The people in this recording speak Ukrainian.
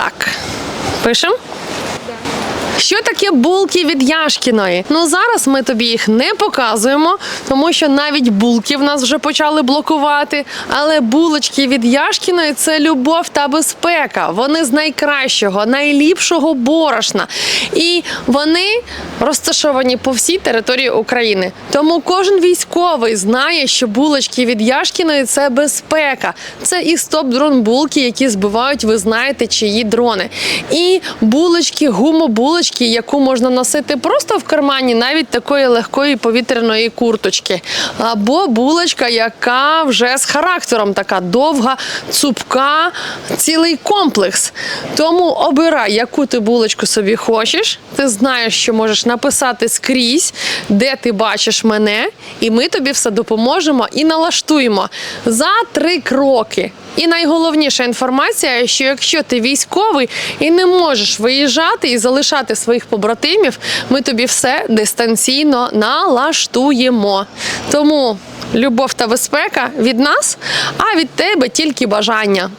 Так, пишемо. Що таке булки від Яшкіної? Ну зараз ми тобі їх не показуємо, тому що навіть булки в нас вже почали блокувати. Але булочки від Яшкіної це любов та безпека. Вони з найкращого, найліпшого борошна. І вони розташовані по всій території України. Тому кожен військовий знає, що булочки від Яшкіної це безпека. Це і стоп-дрон булки, які збивають, ви знаєте, чиї дрони. І булочки, гумобулочки, яку можна носити просто в кармані, навіть такої легкої повітряної курточки. Або булочка, яка вже з характером, така довга, цупка, цілий комплекс. Тому обирай, яку ти булочку собі хочеш. Ти знаєш, що можеш написати скрізь, де ти бачиш мене, і ми тобі все допоможемо і налаштуємо за три кроки. І найголовніша інформація, що якщо ти військовий і не можеш виїжджати і залишати своїх побратимів, ми тобі все дистанційно налаштуємо. Тому любов та безпека від нас, а від тебе тільки бажання.